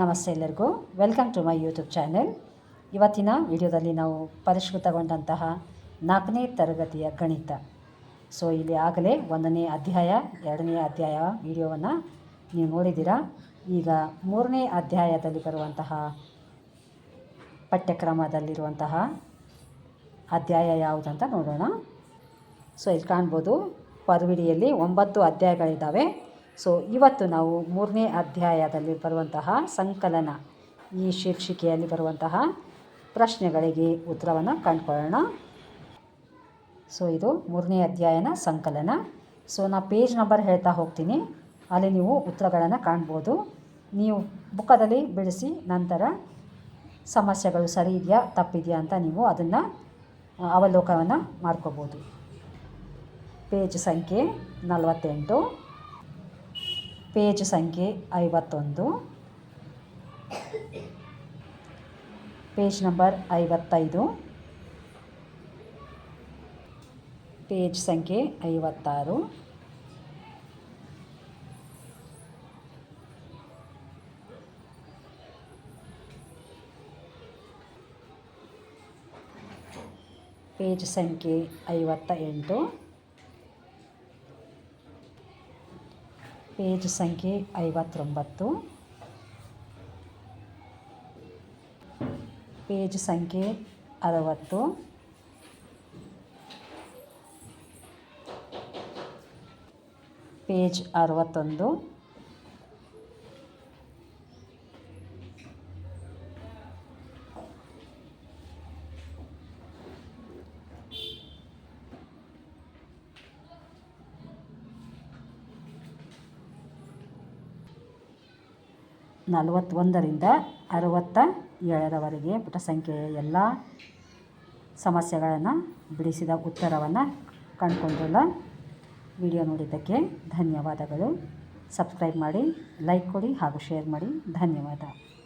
ನಮಸ್ತೆ ಎಲ್ಲರಿಗೂ. Welcome to my YouTube channel ಇವತ್ತಿನ ವಿಡಿಯೋದಲ್ಲಿ ನಾವು ಪರಿಷ್ಕೃತಗೊಂಡಂತಹ ನಾಲ್ಕನೇ ತರಗತಿಯ ಗಣಿತ. ಸೊ ಇಲ್ಲಿ ಆಗಲೇ ಒಂದನೇ ಅಧ್ಯಾಯ, ಎರಡನೇ ಅಧ್ಯಾಯ ವಿಡಿಯೋವನ್ನು ನೀವು ನೋಡಿದ್ದೀರಾ? ಈಗ ಮೂರನೇ ಅಧ್ಯಾಯದಲ್ಲಿ ಬರುವಂತಹ ಪಠ್ಯಕ್ರಮದಲ್ಲಿರುವಂತಹ ಅಧ್ಯಾಯ ಯಾವುದಂತ ನೋಡೋಣ. ಸೊ ಇಲ್ಲಿ ಕಾಣ್ಬೋದು, ಪರ್ವಿಡಿಯಲ್ಲಿ ಒಂಬತ್ತು ಅಧ್ಯಾಯಗಳಿದ್ದಾವೆ. ಸೊ ಇವತ್ತು ನಾವು ಮೂರನೇ ಅಧ್ಯಾಯದಲ್ಲಿ ಬರುವಂತಹ ಸಂಕಲನ, ಈ ಶೀರ್ಷಿಕೆಯಲ್ಲಿ ಬರುವಂತಹ ಪ್ರಶ್ನೆಗಳಿಗೆ ಉತ್ತರವನ್ನು ಕಂಡುಕೊಳ್ಳೋಣ. ಸೊ ಇದು ಮೂರನೇ ಅಧ್ಯಾಯನ ಸಂಕಲನ. ಸೊ ನಾ ಪೇಜ್ ನಂಬರ್ ಹೇಳ್ತಾ ಹೋಗ್ತೀನಿ. ಅಲ್ಲಿ ನೀವು ಉತ್ತರಗಳನ್ನು ಕಾಣ್ಬೋದು. ನೀವು ಬುಕ್ಕದಲ್ಲಿ ಬಿಡಿಸಿ ನಂತರ ಸಮಸ್ಯೆಗಳು ಸರಿ ಇದೆಯಾ, ತಪ್ಪಿದೆಯಾ ಅಂತ ನೀವು ಅದನ್ನು ಅವಲೋಕನವನ್ನು ಮಾಡ್ಕೋಬೋದು. ಪೇಜ್ ಸಂಖ್ಯೆ ನಲವತ್ತೆಂಟು. ಪೇಜ್ ಸಂಖ್ಯೆ ಐವತ್ತೊಂದು. ಪೇಜ್ ನಂಬರ್ ಐವತ್ತೈದು. ಪೇಜ್ ಸಂಖ್ಯೆ ಐವತ್ತಾರು. ಪೇಜ್ ಸಂಖ್ಯೆ ಐವತ್ತ ಎಂಟು. ಪೇಜ್ ಸಂಖ್ಯೆ ಐವತ್ತೊಂಬತ್ತು. ಪೇಜ್ ಸಂಖ್ಯೆ ಅರವತ್ತು. ಪೇಜ್ ಅರವತ್ತೊಂದು. ನಲವತ್ತೊಂದರಿಂದ ಅರವತ್ತ ಏಳರವರೆಗೆ ಪುಟ ಸಂಖ್ಯೆಯ ಎಲ್ಲ ಸಮಸ್ಯೆಗಳನ್ನು ಬಿಡಿಸಿದ ಉತ್ತರವನ್ನು ಕಂಡುಕೊಂಡಿಲ್ಲ. ವಿಡಿಯೋ ನೋಡಿದ್ದಕ್ಕೆ ಧನ್ಯವಾದಗಳು. ಸಬ್ಸ್ಕ್ರೈಬ್ ಮಾಡಿ, ಲೈಕ್ ಕೊಡಿ ಹಾಗೂ ಶೇರ್ ಮಾಡಿ. ಧನ್ಯವಾದ.